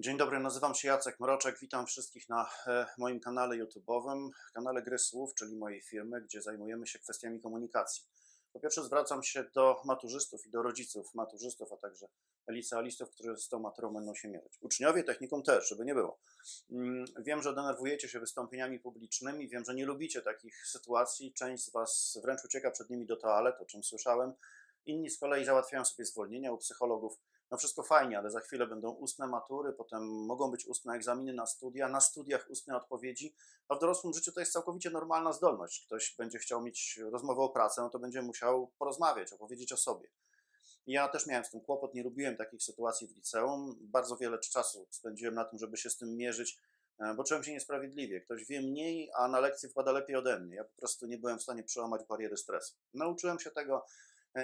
Dzień dobry, nazywam się Jacek Mroczek. Witam wszystkich na e, moim kanale YouTube'owym, kanale Gry Słów, czyli mojej firmy, gdzie zajmujemy się kwestiami komunikacji. Po pierwsze, zwracam się do maturzystów i do rodziców maturzystów, a także licealistów, którzy z tą maturą będą się mierzyć. Uczniowie technikum też, żeby nie było. Mm, Wiem, że denerwujecie się wystąpieniami publicznymi, wiem, że nie lubicie takich sytuacji. Część z Was wręcz ucieka przed nimi do toalet, o czym słyszałem. Inni z kolei załatwiają sobie zwolnienia u psychologów. No wszystko fajnie, ale za chwilę będą ustne matury, potem mogą być ustne egzaminy na studia, na studiach ustne odpowiedzi, a w dorosłym życiu to jest całkowicie normalna zdolność. Ktoś będzie chciał mieć rozmowę o pracę, no to będzie musiał porozmawiać, opowiedzieć o sobie. Ja też miałem z tym kłopot, nie lubiłem takich sytuacji w liceum. Bardzo wiele czasu spędziłem na tym, żeby się z tym mierzyć, e, bo czułem się niesprawiedliwie. Ktoś wie mniej, a na lekcję wpada lepiej ode mnie. Ja po prostu nie byłem w stanie przełamać bariery stresu. Nauczyłem się tego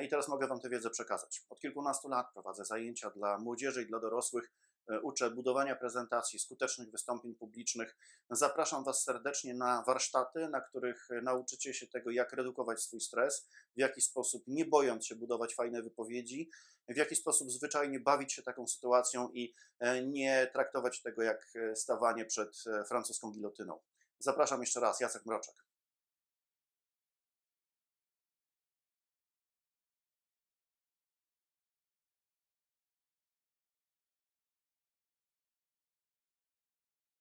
i teraz mogę Wam tę wiedzę przekazać. Od kilkunastu lat prowadzę zajęcia dla młodzieży i dla dorosłych. E, Uczę budowania prezentacji, skutecznych wystąpień publicznych. Zapraszam Was serdecznie na warsztaty, na których e, nauczycie się tego, jak redukować swój stres, w jaki sposób, nie bojąc się budować fajne wypowiedzi, w jaki sposób zwyczajnie bawić się taką sytuacją i e, nie traktować tego jak e, stawanie przed e, francuską gilotyną. Zapraszam jeszcze raz, Jacek Mroczek.